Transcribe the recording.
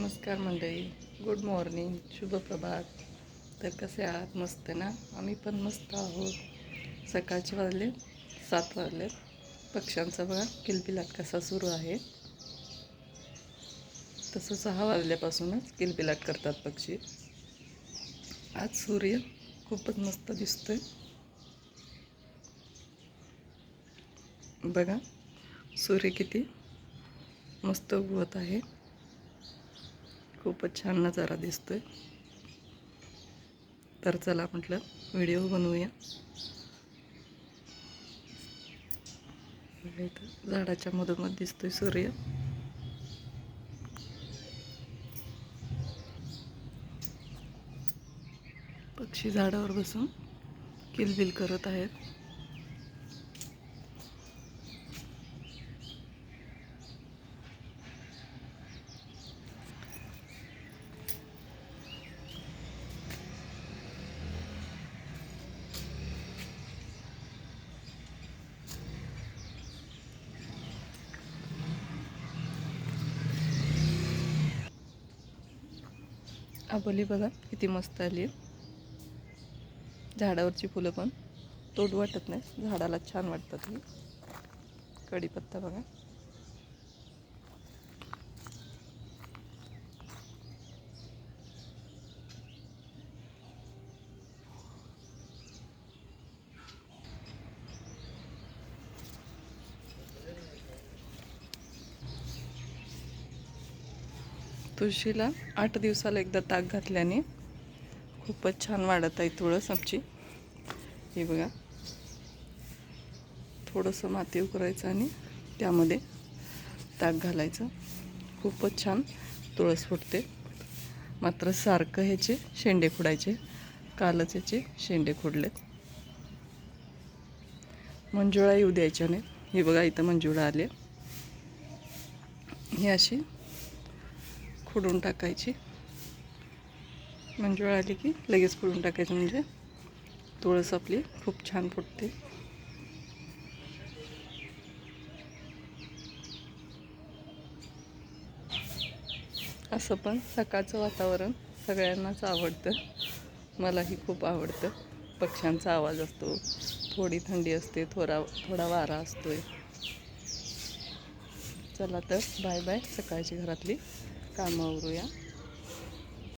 नमस्कार मंडळी. Good morning शुभ प्रभात. तर कसे आहात? मस्त ना? आम्ही पण मस्त आहोत. सकाळचे वाजले सात वाजले. पक्ष्यांचा बघा किलबिलाट कसा सुरू आहे. तसं सहा वाजल्यापासूनच किलबिलाट करतात पक्षी. आज सूर्य खूपच मस्त दिसतोय. बघा सूर्य किती मस्त उगवत आहे. खूपच छान नजारा दिसतोय. तर चला म्हटलं व्हिडिओ बनवूया. झाडाच्या मधोमध दिसतोय सूर्य. पक्षी झाडावर बसून किलबिल करत आहेत. आबोली बघा किती मस्त आली. आहे झाडावरची फुलं पण. तोड वाटत नाही झाडाला छान वाटतात ही. कढीपत्ता बघा. तुळशीला आठ दिवसाला एकदा ताक घातल्याने खूपच छान वाढत आहे तुळस आमची. हे बघा. थोडंसं माती उकरायचं आणि त्यामध्ये ताक घालायचं. खूपच छान तुळस फुटते. मात्र सारखं ह्याचे शेंडे खुडायचे कालच ह्याचे शेंडे खुडलेत मंजुळा येऊ द्यायच्या हे बघा इथं मंजुळा आले. ही अशी खुडून टाकायची. म्हणजे वेळ आली की लगेच खुडून टाकायची म्हणजे तुळस आपली खूप छान फुटते. असं पण सकाळचं वातावरण सगळ्यांनाच आवडतं. मलाही खूप आवडतं. पक्ष्यांचा आवाज असतो. थोडी थंडी असते थोडा थोडा वारा असतोय. चला तर बाय बाय सकाळची घरातली. कामं आवरूया